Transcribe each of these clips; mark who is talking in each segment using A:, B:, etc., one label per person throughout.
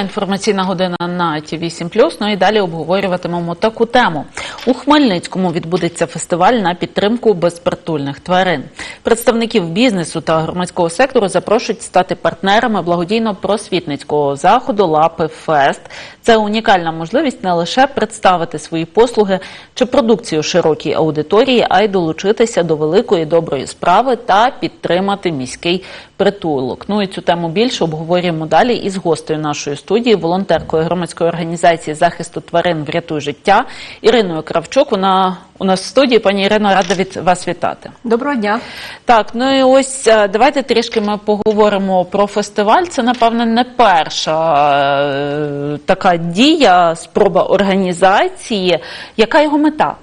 A: Інформаційна година на ті 8 Ну і далі обговорюватимемо таку тему. У Хмельницькому відбудеться фестиваль на підтримку безпритульних тварин. Представників бізнесу та громадського сектору запрошують стати партнерами благодійно-просвітницького заходу Лапи Фест. Це унікальна можливість не лише представити свої послуги чи продукцію широкій аудиторії, а й долучитися до великої доброї справи та підтримати міський притулок. Ну і цю тему більше обговорюємо далі із гостею нашої студії, волонтеркою громадської організації захисту тварин Врятуй життя Іриною Кравчук. Вона у нас в студії. Пані Ірино, рада від вас вітати.
B: Доброго дня.
A: Так, ну і ось е, давайте трішки ми поговоримо про фестиваль. Це, напевне, не перша е, така дія, спроба організації. Яка його мета?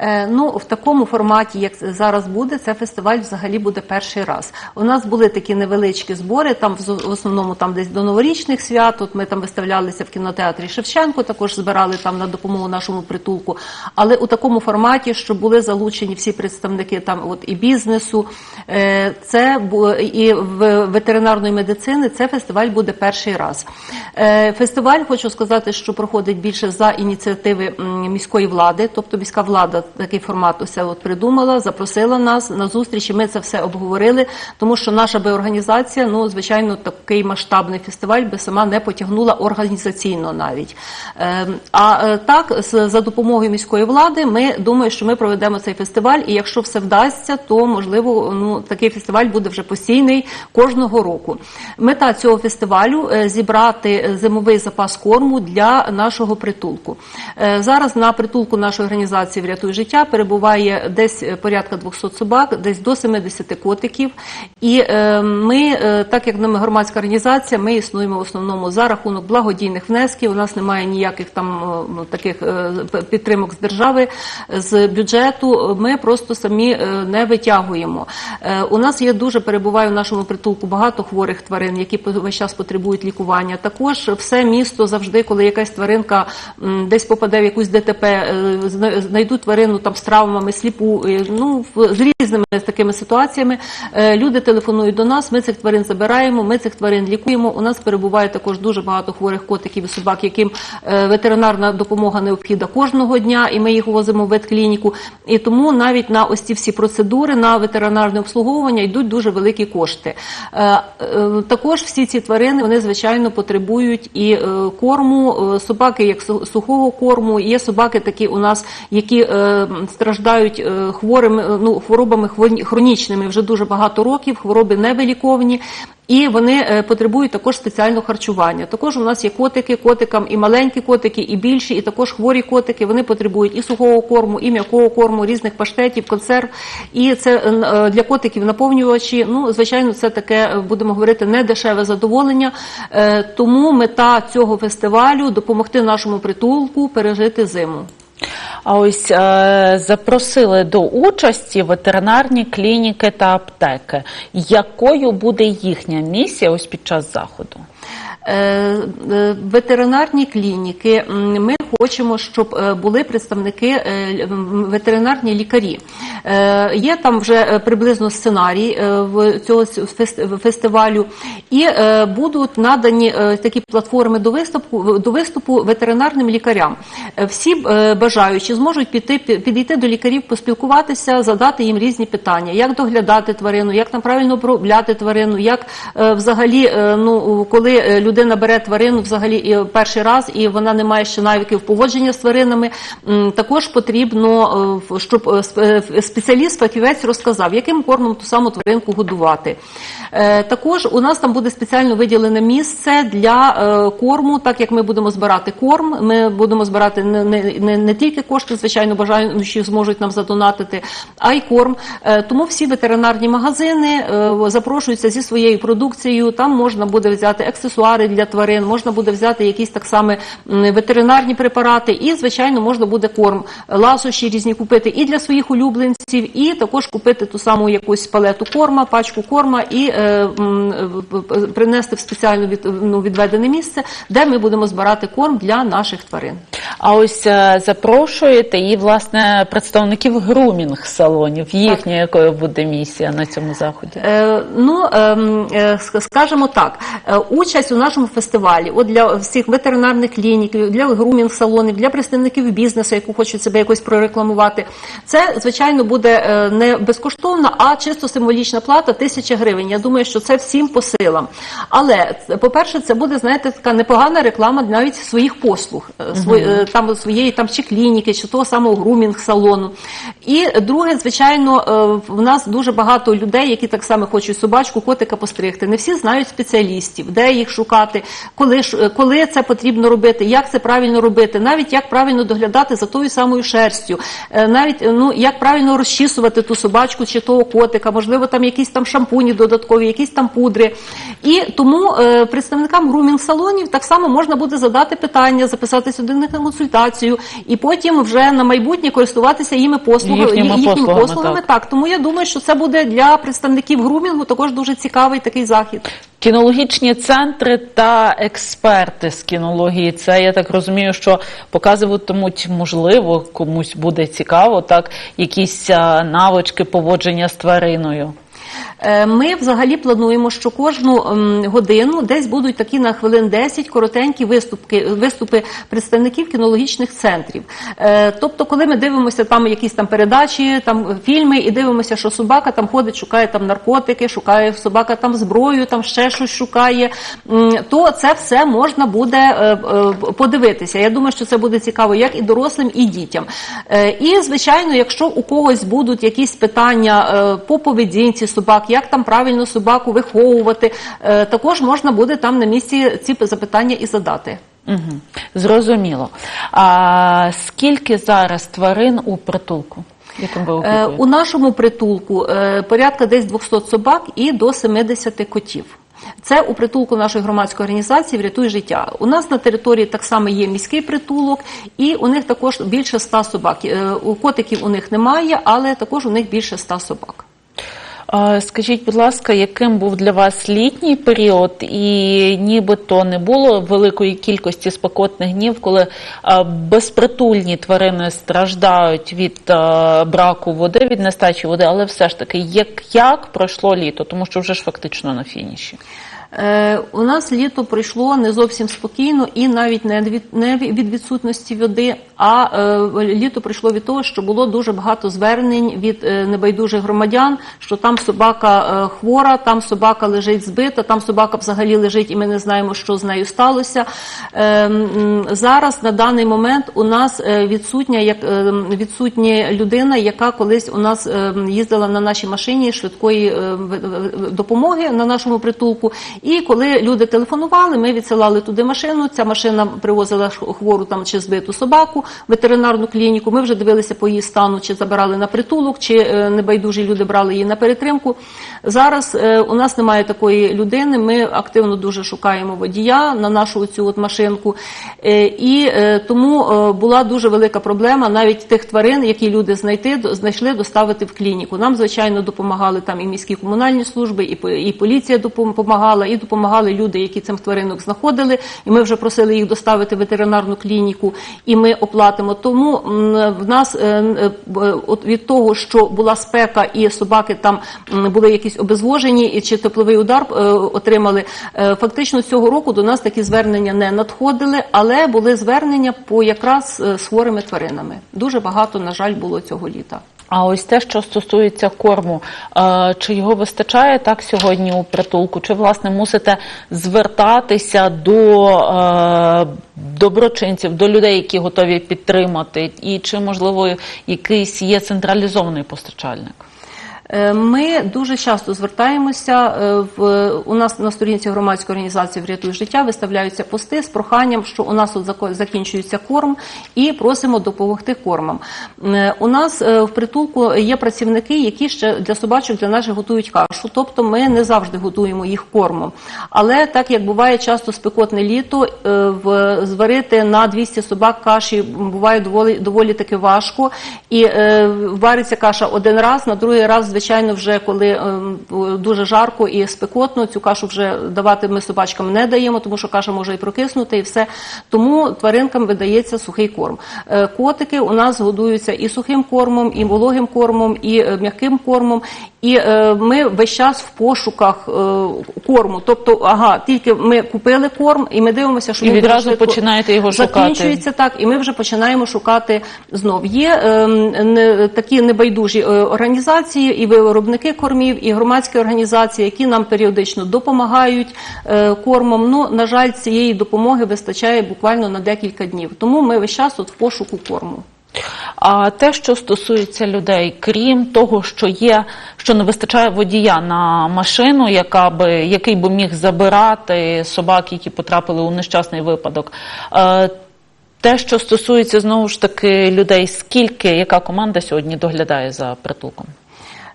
B: Е, ну, в такому форматі, як зараз буде, це фестиваль взагалі буде перший раз. У нас були такі невеличкі збори, там в основному там десь до новорічних свят. От ми там виставлялися в кінотеатрі Шевченко, також збирали там на допомогу нашому притулку. Але у такому форматі, що були залучені всі представники там, от і бізнесу, е, це і в ветеринарної медицини. Це фестиваль буде перший раз. Е, Фестиваль, хочу сказати, що проходить більше за ініціативи міської влади, тобто міська влада такий формат усе от придумала, запросила нас на зустріч, і ми це все обговорили, тому що наша би організація, ну звичайно, такий масштабний фестиваль би сама не потягнула організаційно навіть. Е, А е, так, за допомогою міської влади, ми думаю, що ми проведемо цей фестиваль, і якщо все вдасться, то можливо, ну такий фестиваль буде вже постійний кожного року. Мета цього фестивалю е, зібрати зимовий запас корму для нашого притулку. Е, Зараз на притулку нашої організації Врятуй життя перебуває десь е, порядка 200 собак, десь до 70 котиків. І е, ми, е, так як ми громадська організація, ми існуємо в основному за рахунок благодійних внесків. У нас немає ніяких там ну, таких підтримок з держави, з бюджету. Ми просто самі не витягуємо. У нас є дуже перебуває в нашому притулку багато хворих тварин, які весь час потребують лікування. Також все місто завжди, коли якась тваринка десь попаде в якусь ДТП, е, зна- тварину там з травмами, сліпу, е, ну з різними такими ситуаціями. е, Люди телефонують до нас. Ми цих тварин забираємо, ми цих тварин лікуємо. У нас перебуває також дуже багато хворих котиків і собак, яким е, ветеринарна допомога необхідна кожного дня, і ми їх возимо в ветклініку. І тому навіть на ось ці всі процедури на ветеринарне обслуговування йдуть дуже великі кошти. Також всі ці тварини вони звичайно потребують і корму. Собаки як сухого корму. Є собаки такі у нас, які страждають е, хворими, е, ну хворобами хронічними вже дуже багато років. Хвороби невиліковні. І вони е, потребують також спеціального харчування. Також у нас є котики, котикам і маленькі котики, і більші, і також хворі котики. Вони потребують і сухого корму, і м'якого корму, різних паштетів, консерв. І це для котиків наповнювачі. Ну, звичайно, це таке будемо говорити не дешеве задоволення. Тому мета цього фестивалю допомогти нашому притулку пережити зиму.
A: А ось е, запросили до участі ветеринарні клініки та аптеки. Якою буде їхня місія ось під час заходу?
B: Е, е, ветеринарні клініки. Ми хочемо, щоб е, були представники ветеринарні лікарі. Є там вже приблизно сценарій цього фестивалю, і будуть надані такі платформи до виступу до виступу ветеринарним лікарям. Всі бажаючі зможуть піти підійти до лікарів, поспілкуватися, задати їм різні питання, як доглядати тварину, як там правильно обробляти тварину, як взагалі, ну коли людина бере тварину взагалі перший раз, і вона не має ще навиків поводження з тваринами. Також потрібно, е, щоб е, е, спеціаліст, фахівець розказав, яким кормом ту саму тваринку годувати. Також у нас там буде спеціально виділене місце для корму, так як ми будемо збирати корм. Ми будемо збирати не, не, не, тільки кошти, звичайно, бажаючі зможуть нам задонатити, а й корм. Тому всі ветеринарні магазини запрошуються зі своєю продукцією. Там можна буде взяти аксесуари для тварин, можна буде взяти якісь так само ветеринарні препарати, і звичайно можна буде корм, ласощі різні купити і для своїх улюбленців, і також купити ту саму якусь палету корма, пачку корма і е, е, принести в спеціально від, ну, відведене місце, де ми будемо збирати корм для наших тварин.
A: А ось е, запрошуєте і власне представників грумінг салонів. Їхня якою буде місія на цьому заході?
B: Е, ну, ем, е, скажімо так, е, участь у нашому фестивалі от для всіх ветеринарних клінік, для грумінг-салонів, для представників бізнесу, які хочуть себе якось прорекламувати, це, звичайно, буде е, не безкоштовна, а чисто символічна плата тисяча гривень. Я думаю, що це всім по силам. Але, по-перше, це буде, знаєте, така непогана реклама навіть своїх послуг, е, там, своєї там, чи клініки, чи того самого грумінг-салону. І друге, звичайно, е, в нас дуже багато людей, які так само хочуть собачку, котика постригти. Не всі знають спеціалістів, де їх шукати, коли, е, коли це потрібно робити, як це правильно робити, навіть як правильно доглядати за тою самою шерстю, е, навіть ну, як правильно розчісувати ту собачку чи того котика, можливо, там якісь там шампуні додаткові, якісь там пудри. І тому представникам грумінг-салонів так само можна буде задати питання, записатися до них на консультацію, і потім вже на майбутнє користуватися їми послугами,
A: Їхніми
B: їхніми
A: послугами,
B: послугами.
A: так.
B: Так, тому я думаю, що це буде для представників грумінгу також дуже цікавий такий захід.
A: Кінологічні центри та експерти з кінології. Це я так розумію, що показуватимуть, можливо, комусь буде цікаво, так якісь навички поводження з твариною.
B: Е, Ми взагалі плануємо, що кожну ем, годину десь будуть такі на хвилин 10 коротенькі виступки, виступи представників кінологічних центрів. Е, Тобто, коли ми дивимося там якісь там передачі, там фільми, і дивимося, що собака там ходить, шукає там наркотики, шукає собака там зброю, там ще щось шукає, то це все можна буде е, подивитися. Я думаю, що це буде цікаво як і дорослим, і дітям. І звичайно, якщо у когось будуть якісь питання по поведінці собак, як там правильно собаку виховувати, е, також можна буде там на місці ці запитання і задати.
A: Угу. Зрозуміло. А скільки зараз тварин у притулку?
B: Е. У нашому притулку е, порядка десь 200 собак і до 70 котів. Це у притулку нашої громадської організації Врятуй життя. У нас на території так само є міський притулок, і у них також більше 100 собак. Е, У котиків у них немає, але також у них більше 100 собак.
A: Скажіть, будь ласка, яким був для вас літній період, і нібито не було великої кількості спекотних днів, коли безпритульні тварини страждають від браку води, від нестачі води, але все ж таки, як, як пройшло літо, тому що вже ж фактично на фініші.
B: Е, у нас літо пройшло не зовсім спокійно і навіть не від, не від відсутності води, а е, літо пройшло від того, що було дуже багато звернень від е, небайдужих громадян, що там собака е, хвора, там собака лежить збита, там собака взагалі лежить, і ми не знаємо, що з нею сталося. Е, зараз на даний момент у нас е, відсутня як е, відсутня людина, яка колись у нас е, їздила на нашій машині швидкої е, допомоги на нашому притулку. І коли люди телефонували, ми відсилали туди машину. Ця машина привозила хвору там чи збиту собаку в ветеринарну клініку. Ми вже дивилися по її стану, чи забирали на притулок, чи е, небайдужі люди брали її на перетримку. Зараз е, у нас немає такої людини. Ми активно дуже шукаємо водія на нашу цю от машинку. Е, І тому була дуже велика проблема навіть тих тварин, які люди знайти, знайшли доставити в клініку. Нам, звичайно, допомагали там і міські комунальні служби, і, і поліція допомагала, і допомагали люди, які цих тваринок знаходили. І ми вже просили їх доставити в ветеринарну клініку, і ми оплатимо. Тому в нас е, е, от від того, що була спека, і собаки там були якісь обезвожені, і чи тепловий удар е, отримали. е, Фактично цього року до нас такі звернення не надходили, але були звернення по якраз е, з хворими тваринами. Дуже багато, на жаль, було цього літа.
A: А ось те, що стосується корму, е, чи його вистачає так сьогодні у притулку? Чи власне мусите звертатися до е, доброчинців, до людей, які готові підтримати, і чи можливо якийсь є централізований постачальник?
B: Е, Ми дуже часто звертаємося е, в у нас на сторінці громадської організації Врятуй життя виставляються пости з проханням, що у нас от закінчується корм, і просимо допомогти кормам. Е, У нас в притулку є працівники, які ще для собачок для наших готують кашу. Тобто ми не завжди готуємо їх кормом. Але так як буває часто спекотне літо, зварити на 200 собак каші буває доволі доволі таки важко. І вариться каша один раз, на другий раз, звичайно, вже коли ем, дуже жарко і спекотно, цю кашу вже давати ми собачкам не даємо, тому що каша може і прокиснути, і все. Тому тваринкам видається сухий корм. Е, Котики у нас годуються і сухим кормом, і вологим кормом, і е, м'яким кормом. І е, ми весь час в пошуках е, корму. Тобто, ага, тільки ми купили корм, і ми дивимося, що
A: І
B: він
A: відразу
B: швидко
A: починаєте його шукати.
B: закінчується так, і ми вже починаємо шукати знов. Є ем, не, такі небайдужі е, організації, і виробники кормів, і громадські організації, які нам періодично допомагають е, кормом. Ну, на жаль, цієї допомоги вистачає буквально на декілька днів. Тому ми весь час от в пошуку корму.
A: А те, що стосується людей, крім того, що є, що не вистачає водія на машину, яка би який би міг забирати собак, які потрапили у нещасний випадок. е, Те, що стосується знову ж таки людей, скільки яка команда сьогодні доглядає за притулком?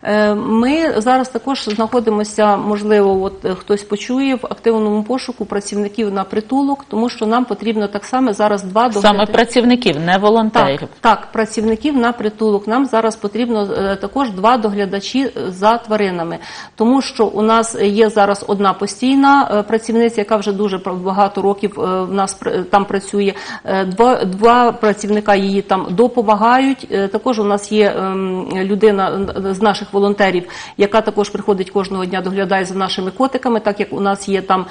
B: Е, Ми зараз також знаходимося, можливо, от е, хтось почує в активному пошуку працівників на притулок, тому що нам потрібно так само зараз два
A: Саме працівників, не волонтерів.
B: Так, так, працівників на притулок. Нам зараз потрібно е, також два доглядачі за тваринами, тому що у нас є зараз одна постійна працівниця, яка вже дуже багато років в нас там працює. Два, два працівника її там допомагають. Також у нас є ем, людина з наших волонтерів, яка також приходить кожного дня, доглядає за нашими котиками, так як у нас є там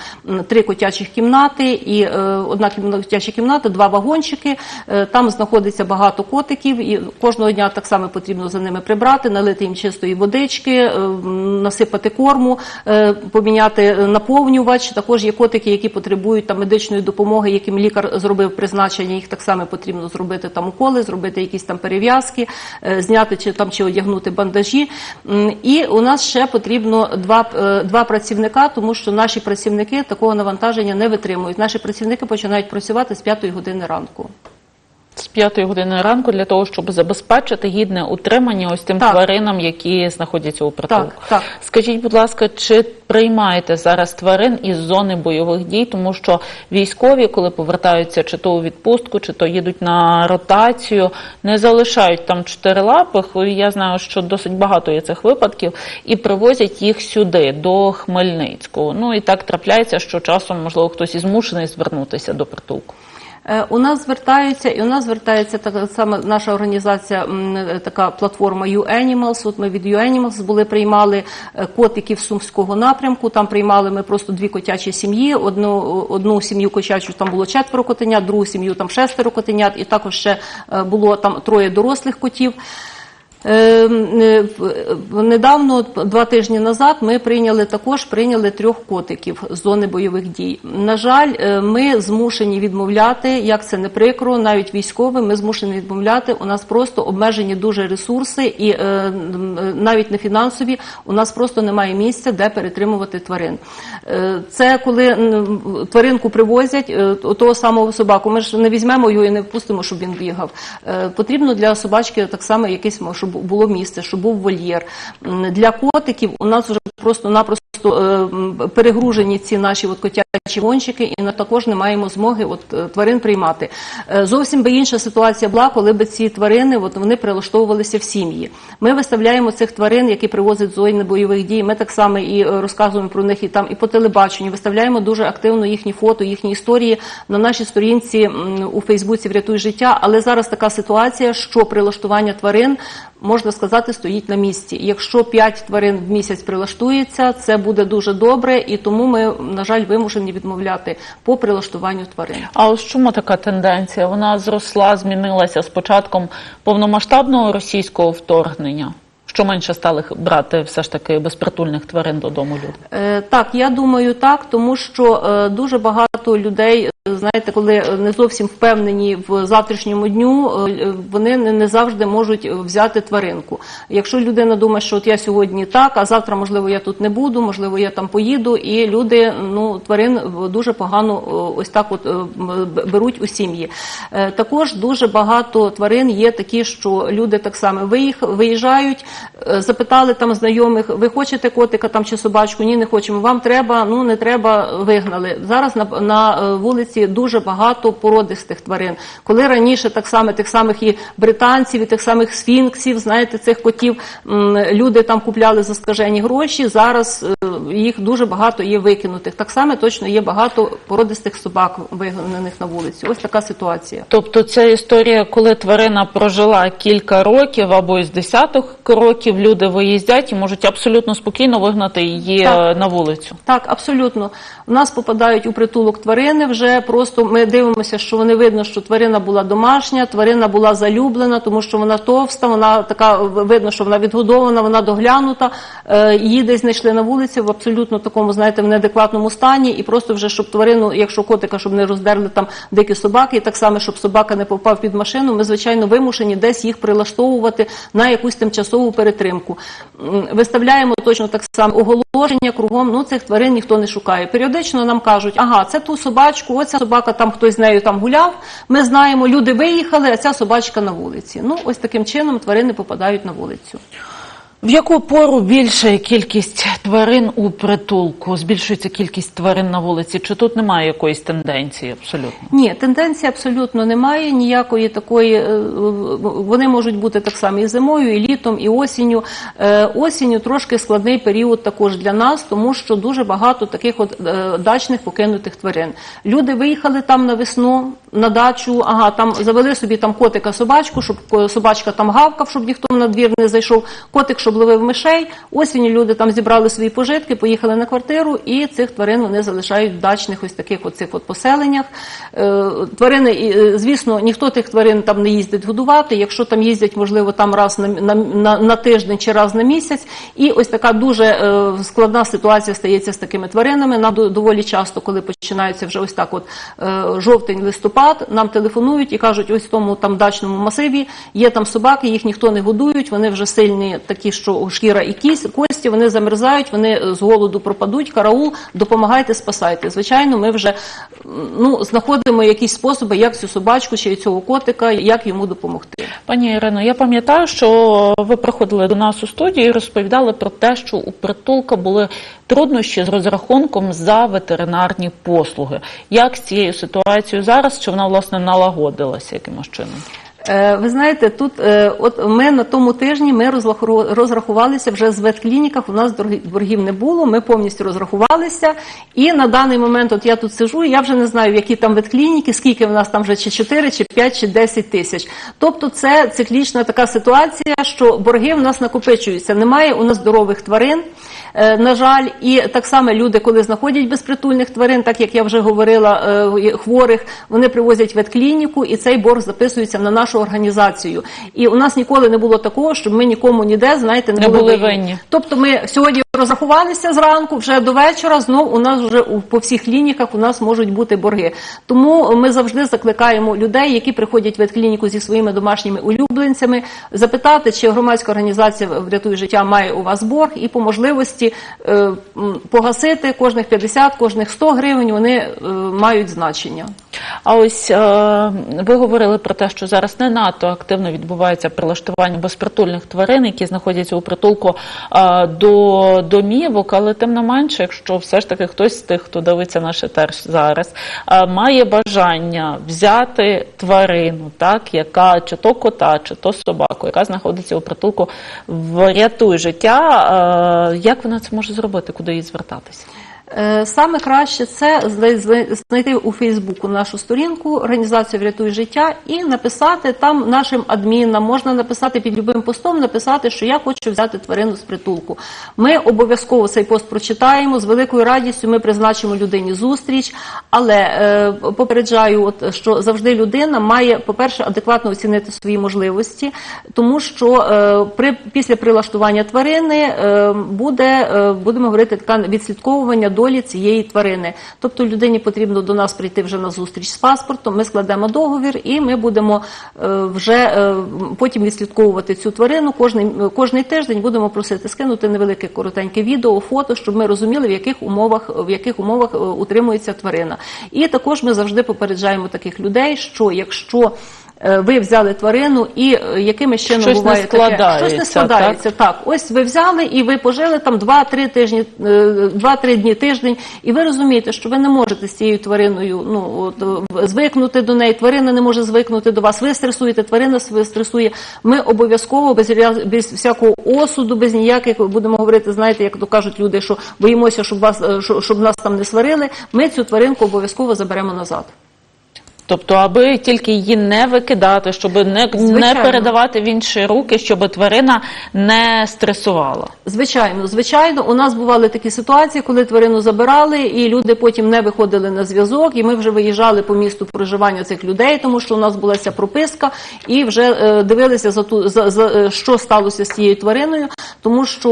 B: три котячих кімнати і е, одна котяча кімната, два вагончики. Е, Там знаходиться багато котиків, і кожного дня так само потрібно за ними прибрати, налити їм чистої водички, е, насипати корму, поміняти наповнювач. Також є котики, які потребують там медичної допомоги, яким лікар зробив призначення. Їх так само потрібно зробити там уколи, зробити якісь там перев'язки, зняти чи там чи одягнути бандажі. І у нас ще потрібно два, е, два працівника, тому що наші працівники такого навантаження не витримують. Наші працівники починають працювати з 5 години ранку.
A: З п'ятої години ранку для того, щоб забезпечити гідне утримання ось тим
B: Так.
A: тваринам, які знаходяться у притулку.
B: Так, так.
A: Скажіть, будь ласка, чи приймаєте зараз тварин із зони бойових дій, тому що військові, коли повертаються чи то у відпустку, чи то їдуть на ротацію, не залишають там чотирилапих. Я знаю, що досить багато є цих випадків, і привозять їх сюди, до Хмельницького. Ну і так трапляється, що часом можливо хтось і змушений звернутися до притулку.
B: Е, У нас звертаються, і у нас звертається так саме наша організація, е, така платформа U-Animals. От ми від U-Animals були приймали е, котиків сумського напрямку. Там приймали ми просто дві котячі сім'ї. Одну одну сім'ю котячу там було четверо котенят, другу сім'ю там шестеро котенят, і також ще було там троє дорослих котів. Е, е, Недавно, два тижні назад, ми прийняли також прийняли трьох котиків з зони бойових дій. На жаль, е, ми змушені відмовляти, як це не прикро, навіть військовим, ми змушені відмовляти. У нас просто обмежені дуже ресурси, і е, навіть не фінансові. У нас просто немає місця, де перетримувати тварин. Це коли тваринку привозять, того самого собаку. Ми ж не візьмемо його і не впустимо, щоб він бігав. Потрібно для собачки так само якесь, щоб було місце, щоб був вольєр. Для котиків у нас вже просто-напросто е, перегружені ці наші от котячі вончики, і ми також не маємо змоги е, тварин приймати. Е, Зовсім би інша ситуація була, коли б ці тварини вони прилаштовувалися в сім'ї. Ми виставляємо цих тварин, які привозять зони бойових дій. Ми так само і розказуємо про них і там і по телебаченню. Виставляємо дуже активно їхні фото, їхні історії на нашій сторінці у Фейсбуці Врятуй життя. Але зараз така ситуація, що прилаштування тварин можна сказати стоїть на місці. Якщо 5 тварин в місяць прилаштується, це буде дуже добре, і тому ми, на жаль, вимушені відмовляти по прилаштуванню тварин.
A: А ось чому така тенденція? Вона зросла, змінилася з початком повномасштабного російського вторгнення. Що менше стали брати все ж таки безпритульних тварин додому люди.
B: Е, Так, я думаю, так, тому що е, дуже багато людей, е, знаєте, коли не зовсім впевнені в завтрашньому дню, вони не, завжди можуть взяти тваринку. Якщо людина думає, що от я сьогодні так, а завтра, можливо, я тут не буду, можливо, я там поїду, і люди ну тварин дуже погано ось так от беруть у сім'ї. Також дуже багато тварин є такі, що люди так само виїжджають, запитали там знайомих, ви хочете котика там чи собачку? Ні, не хочемо. Вам треба, ну не треба, вигнали. Зараз на, на е, вулиці вулиці дуже багато породистих тварин. Коли раніше так само тих самих і британців, і тих самих сфінксів, знаєте, цих котів люди там купляли за скажені гроші. Зараз е, їх дуже багато є викинутих. Так само точно є багато породистих собак вигнаних на вулиці. Ось така ситуація.
A: Тобто ця історія, коли тварина прожила кілька років або із десяток років, люди виїздять і можуть абсолютно спокійно вигнати її
B: Так.
A: е, на вулицю.
B: Так, абсолютно. У нас попадають у притулок тварини. Вже просто ми дивимося, що вони видно, що тварина була домашня, тварина була залюблена, тому що вона товста, вона така видно, що вона відгодована, вона доглянута. Е, Її десь знайшли на вулиці в абсолютно такому, знаєте, в неадекватному стані, і просто вже щоб тварину, якщо котика, щоб не роздерли там дикі собаки, і так само, щоб собака не попав під машину, ми звичайно вимушені десь їх прилаштовувати на якусь тимчасову перетримку. Виставляємо точно так само оголошення кругом. Ну цих тварин ніхто не шукає. Періодично нам кажуть, ага, це ту собачку, оця собака там хтось з нею там гуляв. Ми знаємо, люди виїхали, а ця собачка на вулиці. Ну ось таким чином тварини попадають на вулицю.
A: В яку пору більша кількість тварин у притулку? Збільшується кількість тварин на вулиці? Чи тут немає якоїсь тенденції абсолютно?
B: Ні, тенденції абсолютно немає. Ніякої такої. е, Вони можуть бути так само і зимою, і літом, і осінню. Е, Осінню трошки складний період також для нас, тому що дуже багато таких от е, дачних покинутих тварин. Люди виїхали там на весну, на дачу, ага, там завели собі там котика собачку, щоб собачка там гавкав, щоб ніхто на двір не зайшов. Котик, щоб ловив мишей. Осінню люди там зібрали свої пожитки, поїхали на квартиру, і цих тварин вони залишають в дачних ось таких оцих от поселеннях. Е, Тварини, е, звісно, ніхто тих тварин там не їздить годувати. Якщо там їздять, можливо, там раз на, на, на, на тиждень чи раз на місяць. І ось така дуже е, складна ситуація стається з такими тваринами. Нам до- доволі часто, коли починається вже ось так, от жовтень, листопад, нам телефонують і кажуть, ось в тому там дачному масиві є там собаки, їх ніхто не годують. Вони вже сильні, такі, що шкіра і кість, кості, вони замерзають, вони е, з голоду пропадуть. Караул, допомагайте, спасайте. Звичайно, ми вже ну знаходимо якісь способи, як цю собачку чи цього котика, як йому допомогти.
A: Пані Ірино, я пам'ятаю, що ви приходили до нас у студію і розповідали про те, що у притулка були труднощі з розрахунком за ветеринарні послуги. Як з цією ситуацією зараз? Чи вона власне налагодилася якимось чином?
B: Е, Ви знаєте, тут е, от ми на тому тижні ми розраху- розрахувалися вже з ветклініках. У нас боргів не було. Ми повністю розрахувалися. І на даний момент, от я тут сижу, я вже не знаю, які там ветклініки, скільки в нас там вже чи 4, чи 5, чи 10 тисяч. Тобто, це циклічна така ситуація, що борги в нас накопичуються. Немає у нас здорових тварин. Е, На жаль, і так само люди, коли знаходять безпритульних тварин, так як я вже говорила, е, хворих, вони привозять в ветклініку, і цей борг записується на нашу організацію. І у нас ніколи не було такого, щоб ми нікому ніде, знаєте, не,
A: Не
B: були
A: винні.
B: Тобто ми сьогодні розрахувалися зранку, вже до вечора. Знов у нас вже по всіх клініках у нас можуть бути борги. Тому ми завжди закликаємо людей, які приходять в ветклініку зі своїми домашніми улюбленцями, запитати, чи громадська організація «Врятуй життя має у вас борг, і по можливості е, погасити кожних 50, кожних 100 гривень. Вони е, мають значення.
A: А ось е, ви говорили про те, що зараз не надто активно відбувається прилаштування безпритульних тварин, які знаходяться у притулку е, до домівок, але тим не менше, якщо все ж таки хтось з тих, хто дивиться наш етер зараз, е, має бажання взяти тварину, так, яка чи то кота, чи то собаку, яка знаходиться у притулку, врятуй життя. Як вона це може зробити? Куди їй звертатися?
B: Е, Саме краще це знай- знай- знайти у Фейсбуку нашу сторінку організацію Врятуй життя і написати там нашим адмінам. Можна написати під любим постом, написати, що я хочу взяти тварину з притулку. Ми обов'язково цей пост прочитаємо. З великою радістю ми призначимо людині зустріч. Але е, попереджаю, от що завжди людина має, по-перше, адекватно оцінити свої можливості, тому що е, при після прилаштування тварини е, буде, е, будемо говорити, така відслідковування долі цієї тварини. Тобто людині потрібно до нас прийти вже на зустріч з паспортом. Ми складемо договір, і ми будемо е, вже е, потім відслідковувати цю тварину. Кожний кожний тиждень будемо просити скинути невелике коротеньке відео, фото, щоб ми розуміли, в яких умовах в яких умовах е, утримується тварина. І також ми завжди попереджаємо таких людей, що якщо е, ви взяли тварину і е, якими чином
A: Щось не
B: буває таке? Щось не складається. Так, ось ви взяли і ви пожили там 2-3 тижні, е, 2-3 дні тиждень, і ви розумієте, що ви не можете з цією твариною ну от е, звикнути до неї. Тварина не може звикнути до вас. Ви стресуєте, тварина себе стресує. Ми обов'язково без без всякого осуду, без ніяких будемо говорити. Знаєте, як то кажуть люди, що боїмося, щоб вас е, щоб нас там не сварили. Ми цю тваринку обов'язково заберемо назад.
A: Тобто, аби тільки її не викидати, щоб не, не передавати в інші руки, щоб тварина не стресувала.
B: Звичайно, звичайно, у нас бували такі ситуації, коли тварину забирали, і люди потім не виходили на зв'язок. І ми вже виїжджали по місту проживання цих людей, тому що у нас була ця прописка, і вже е, дивилися за ту за, за е, що сталося з цією твариною, тому що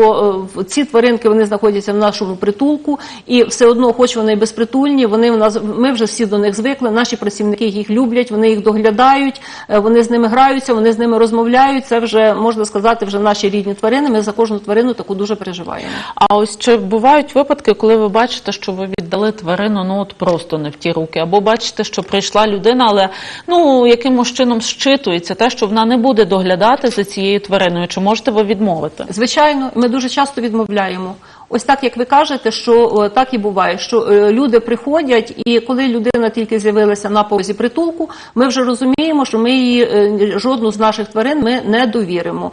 B: е, ці тваринки вони знаходяться в нашому притулку, і все одно, хоч вони і безпритульні, вони в нас ми вже всі до них звикли. Наші працівники їх люблять, вони їх доглядають, е, вони з ними граються, вони з ними розмовляють. Це вже можна сказати, вже наші рідні тварини. Ми за кожну тварину таку дуже переживаємо.
A: А ось чи бувають випадки, коли ви бачите, що ви віддали тварину, ну от просто не в ті руки, або бачите, що прийшла людина, але ну якимось чином щитується те, що вона не буде доглядати за цією твариною. Чи можете ви відмовити?
B: Звичайно, ми дуже часто відмовляємо. Ось так, як ви кажете, що е, так і буває, що е, люди приходять, і коли людина тільки з'явилася на порозі притулку, ми вже розуміємо, що ми її е, жодну з наших тварин ми не довіримо.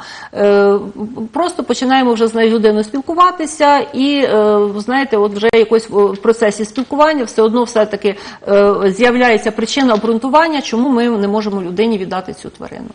B: Просто починаємо вже з нею людиною спілкуватися, і знаєте, от вже якось в процесі спілкування все одно все таки з'являється причина обґрунтування, чому ми не можемо людині віддати цю тварину.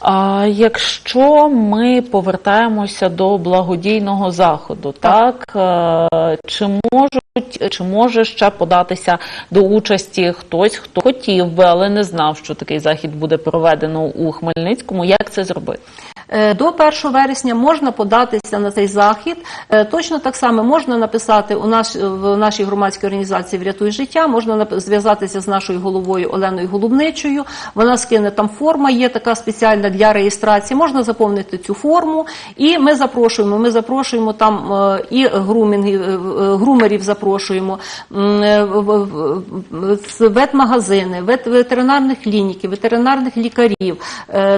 A: А якщо ми повертаємося до благодійного заходу, так, е, чи можуть чи може ще податися до участі хтось, хто хотів би, але не знав, що такий захід буде проведено у Хмельницькому? Як це зробити?
B: Е, До 1 вересня можна податися на цей захід. Е, Точно так само можна написати у наш в нашій громадській організації Врятуй життя. Можна зв'язатися з нашою головою Оленою Голубничою. Вона скине там форма, є така спеціальна для реєстрації. Можна заповнити цю форму, і ми запрошуємо. Ми запрошуємо там е, і грумінгів, грумерів запрошуємо, ветмагазини, вет, ветеринарних клініки, ветеринарних лікарів.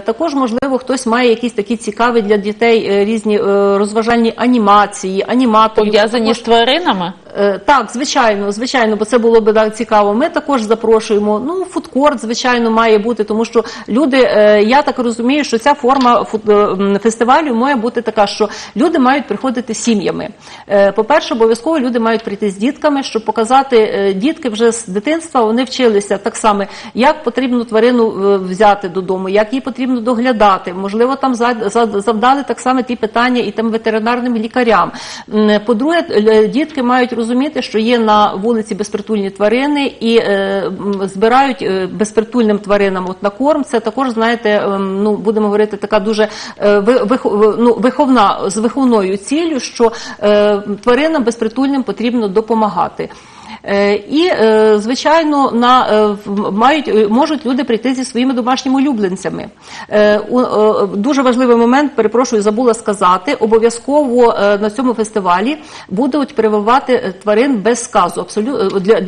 B: Також, можливо, хтось має якісь такі цікаві для дітей е, різні е, розважальні анімації, аніматори.
A: Пов'язані з тваринами?
B: Е, Так, звичайно, звичайно, бо це було б так цікаво. Ми також запрошуємо. Ну, фудкорт, звичайно, має бути, тому що люди, е, я так розумію, що ця форма е, фестивалю має бути така, що люди мають приходити сім'ями. По-перше, обов'язково люди мають прийти з дітками, щоб показати дітки вже з дитинства. Вони вчилися так само, як потрібно тварину взяти додому, як її потрібно доглядати. Можливо, там за- за- завдали так само ті питання і там ветеринарним лікарям. По-друге, дітки мають розуміти, що є на вулиці безпритульні тварини і е, збирають е, безпритульним тваринам от на корм. Це також, знаєте, ем, ну будемо говорити, така дуже е, ну, виховна з виховною ціллю, що е, тваринам безпритульним потрібно допомагати. Е, І, е, звичайно, на е, мають можуть люди прийти зі своїми домашніми улюбленцями. Дуже важливий момент, перепрошую, забула сказати. Обов'язково на цьому фестивалі будуть прививати тварин без сказу, абсолютно для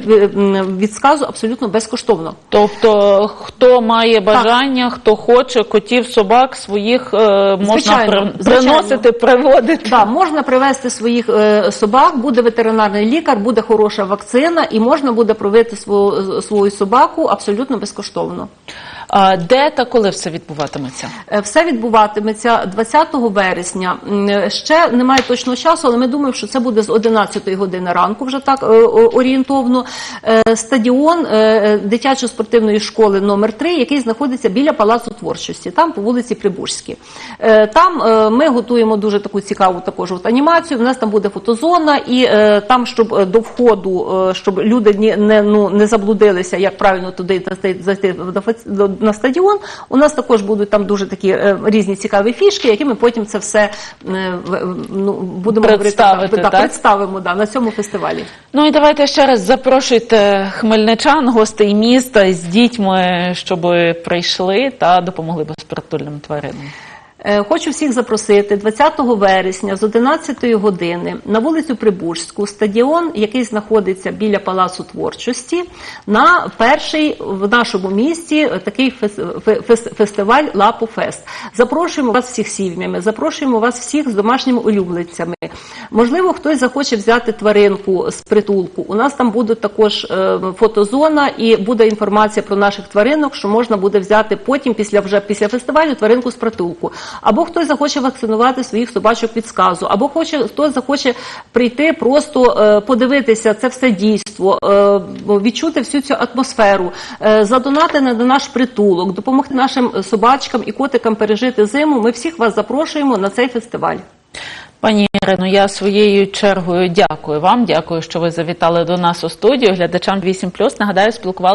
B: від сказу абсолютно безкоштовно.
A: Тобто, хто має бажання, хто хоче, котів, собак своїх можна
B: Звичайно,
A: при-
B: звичайно.
A: приносити, приводити.
B: Да, можна привезти своїх собак, буде ветеринарний лікар, буде хороша вакцина, і можна буде привити свою, свою собаку абсолютно безкоштовно.
A: Де та коли все відбуватиметься?
B: Е, Все відбуватиметься 20 вересня. Е, Ще немає точного часу, але ми думаємо, що це буде з 11 години ранку, вже так е, орієнтовно. Стадіон е, дитячо-спортивної школи номер 3 який знаходиться біля Палацу творчості, там по вулиці Прибужській. Там ми готуємо дуже таку цікаву також от анімацію. У нас там буде фотозона, і там, щоб до входу, щоб люди не, ну, не заблудилися, як правильно туди зайти- до- на стадіон. У нас також будуть там дуже такі е, різні цікаві фішки, які ми потім це все е, в- ну, будемо
A: Представити,
B: да,
A: так?
B: представимо да, на цьому фестивалі.
A: Ну і давайте ще раз запрошуйте хмельничан, гостей міста з дітьми, щоб прийшли та допомогли безпритульним тваринам.
B: Е, Хочу всіх запросити 20 вересня з 11 години на вулицю Прибужську, стадіон, який знаходиться біля Палацу творчості, на перший в нашому місті такий фес- фестиваль Лапу Фест. Запрошуємо вас всіх сім'ями, запрошуємо вас всіх з домашніми улюбленцями. Можливо, хтось захоче взяти тваринку з притулку. У нас там буде також е, фотозона і буде інформація про наших тваринок, що можна буде взяти потім, після вже після фестивалю, тваринку з притулку. Або хтось захоче вакцинувати своїх собачок від сказу, або хоче хтось захоче прийти, просто е, подивитися це все дійство, е, відчути всю цю атмосферу, задонати на наш притулок, допомогти нашим собачкам і котикам пережити зиму. Ми всіх вас запрошуємо на цей фестиваль.
A: Пані Ірино, я своєю чергою дякую вам. Дякую, що ви завітали до нас у студію. Глядачам 8+, нагадаю, спілкувалися